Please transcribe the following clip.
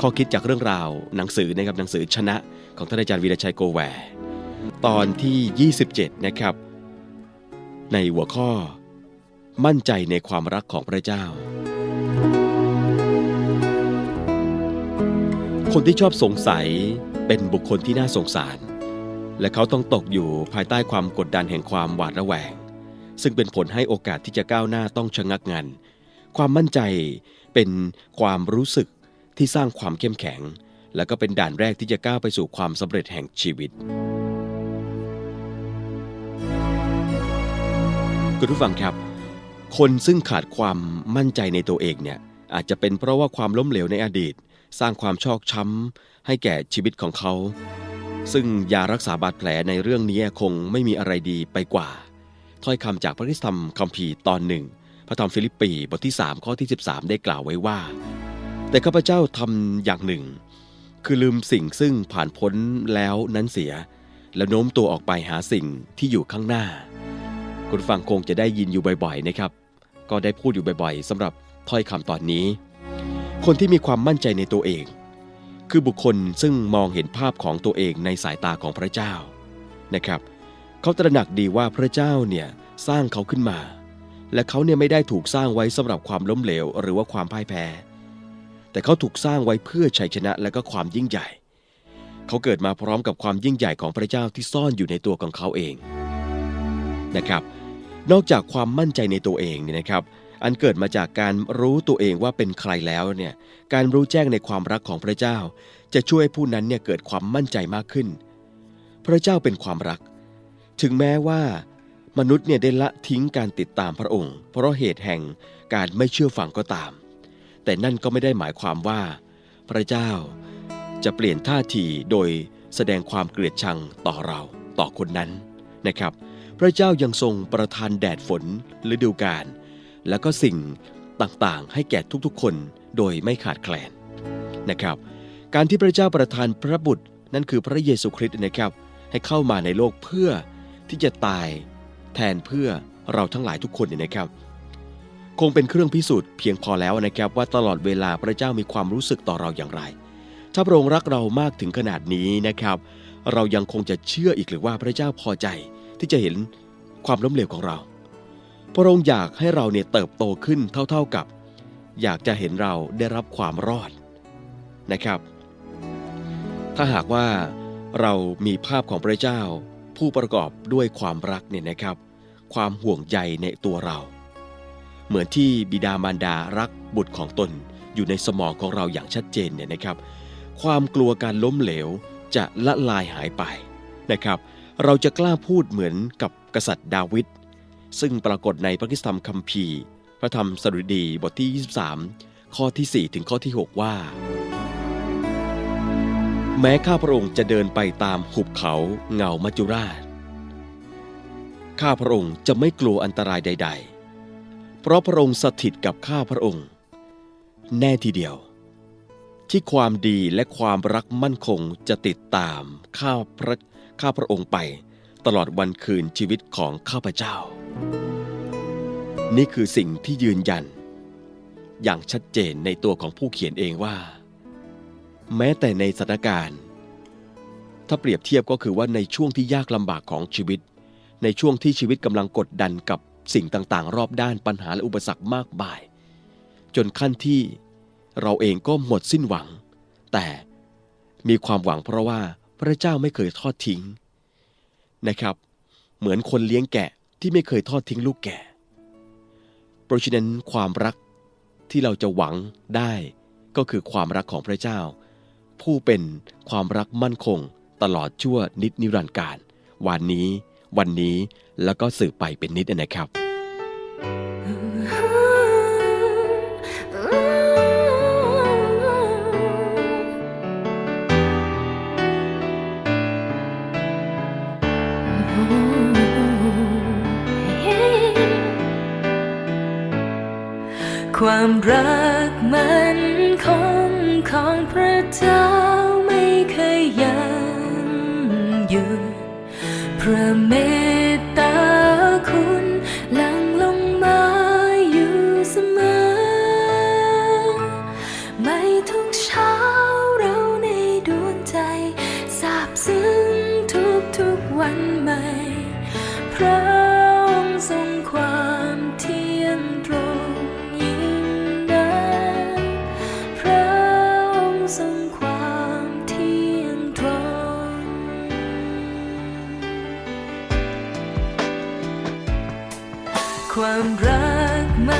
ข้อคิดจากเรื่องราวหนังสือนะครับหนังสือชนะของท่านอาจารย์วีรชัยโกแวตอนที่ 27 นะครับ ในหัวข้อ มั่นใจในความรักของพระเจ้า คนที่ชอบสงสัยเป็นบุคคลที่น่าสงสาร และเขาต้องตกอยู่ภายใต้ความกดดันแห่งความหวาดระแวง ซึ่งเป็นผลให้โอกาสที่จะก้าวหน้าต้องชะงักงัน ความมั่นใจเป็นความรู้สึก ที่สร้างความเข้มแข็ง และก็เป็นด่านแรกที่จะก้าวไปสู่ความสำเร็จแห่งชีวิตคุณผู้ฟังครับ คนซึ่งขาดความมั่นใจในตัวเองเนี่ยอาจจะเป็นเพราะว่าความล้มเหลวในอดีต สร้างความชอกช้ำให้แก่ชีวิตของเขา ซึ่งยารักษาบาดแผลในเรื่องนี้คงไม่มีอะไรดีไปกว่า ถ้อยคำจากพระคิสธรรมคัมภีร์ตอนหนึ่ง พระธรรมฟิลิปปีบทที่ 3 ข้อที่ 13 ได้กล่าวไว้ว่า แต่ข้าพเจ้าทำอย่างหนึ่ง คือลืมสิ่งซึ่งผ่านพ้นแล้วนั้นเสีย แล้วโน้มตัวออกไปหาสิ่งที่อยู่ข้างหน้า คุณฟังคงจะได้ยินอยู่บ่อยๆนะครับ ก็ได้พูดอยู่บ่อยๆสำหรับถ้อยคำตอนนี้ คนที่มีความมั่นใจในตัวเอง คือบุคคลซึ่งมองเห็นภาพของตัวเองในสายตาของพระเจ้านะครับ เขาตระหนักดีว่าพระเจ้าเนี่ยสร้างเขาขึ้นมา และเขาเนี่ยไม่ได้ถูกสร้างไว้สำหรับความล้มเหลว หรือว่าความพ่ายแพ้ แต่เขาถูกสร้างไว้เพื่อชัยชนะและก็ความยิ่งใหญ่ เขาเกิดมาพร้อมกับความยิ่งใหญ่ของพระเจ้าที่ซ่อนอยู่ในตัวของเขาเองนะครับ นอกจากความมั่นใจในตัวเองเนี่ยนะครับ อันเกิดมาจากการรู้ตัวเองว่าเป็นใครแล้วเนี่ย การรู้แจ้งในความรักของพระเจ้า จะช่วยให้ผู้นั้นเนี่ยเกิดความมั่นใจมากขึ้น พระเจ้าเป็นความรัก ถึงแม้ว่ามนุษย์เนี่ยได้ละทิ้งการติดตามพระองค์ เพราะเหตุแห่งการไม่เชื่อฟังก็ตาม แต่นั่นก็ไม่ได้หมายความว่า พระเจ้าจะเปลี่ยนท่าทีโดยแสดงความเกลียดชังต่อเราต่อคนนั้นนะครับ พระเจ้ายังทรงประทานแดดฝนฤดูกาลและก็สิ่งต่างๆ ให้แก่ทุกๆ คนโดยไม่ขาดแคลนนะครับ การที่พระเจ้าประทานพระบุตรนั่นคือพระเยซูคริสต์นะครับ ให้เข้ามาในโลกเพื่อที่จะตายแทนเพื่อเราทั้งหลายทุกคนเนี่ยนะครับ คงเป็นเครื่องพิสูจน์เพียงพอแล้วนะครับว่าตลอดเวลาพระเจ้ามีความรู้สึกต่อเราอย่างไร ถ้าพระองค์รักเรามากถึงขนาดนี้นะครับ เรายังคงจะเชื่ออีกหรือว่าพระเจ้าพอใจที่จะเห็นความล้มเหลวของเรา พระองค์อยากให้เราเนี่ยเติบโตขึ้นเท่า ๆกับ อยากจะเห็นเราได้รับความรอดนะครับ ถ้าหากว่าเรามีภาพของพระเจ้า ผู้ประกอบด้วยความรักเนี่ยนะครับ ความห่วงใยในตัวเรา เหมือนที่บิดามารดารักบุตรของตนอยู่ในสมองของเราอย่างชัดเจนเนี่ยนะครับ ความกลัวการล้มเหลวจะละลายหายไปนะครับ เราจะกล้าพูดเหมือนกับกษัตริย์ดาวิดซึ่งปรากฏในพระคิสธรรมคัมภีร์ พระธรรมสดุดีบทที่ 23 ข้อที่ 4 ถึงข้อที่ 6 ว่า แม้ข้าพระองค์จะเดินไปตามหุบเขาเงามัจจุราช ข้าพระองค์จะไม่กลัวอันตรายใด ๆ เพราะพระองค์สถิตกับข้าพระองค์ แน่ทีเดียว ที่ความดีและความรักมั่นคงจะติดตามข้าพระข้าพระองค์ไปตลอดวันคืนชีวิตของข้าพเจ้า นี่คือสิ่งที่ยืนยัน อย่างชัดเจนในตัวของผู้เขียนเองว่า แม้แต่ในสถานการณ์ ถ้าเปรียบเทียบก็คือว่าในช่วงที่ยากลำบากของชีวิต ในช่วงที่ชีวิตกำลังกดดันกับ สิ่งต่างๆ รอบด้านปัญหาและอุปสรรคมากมาย จนขั้นที่เราเองก็หมดสิ้นหวัง แต่มีความหวังเพราะว่าพระเจ้าไม่เคยทอดทิ้งนะครับ เหมือนคนเลี้ยงแกะที่ไม่เคยทอดทิ้งลูกแกะ เพราะฉะนั้นความรักที่เราจะหวังได้ก็คือความรักของพระเจ้า ผู้เป็นความรักมั่นคงตลอดชั่วนิดนิรันดร์การ วันนี้ วันนี้แล้วก็สืบไปเป็นนิดนะครับความรักมันคงของพระเจ้าไม่เคยยังหยุดพ พระเมตตาคุณหลั่งลงมาอยู่เสมอ ไม่ทุกเช้าเราในดวงใจซาบซึ้งทุกทุกวันใหม่พระ ความรักไหม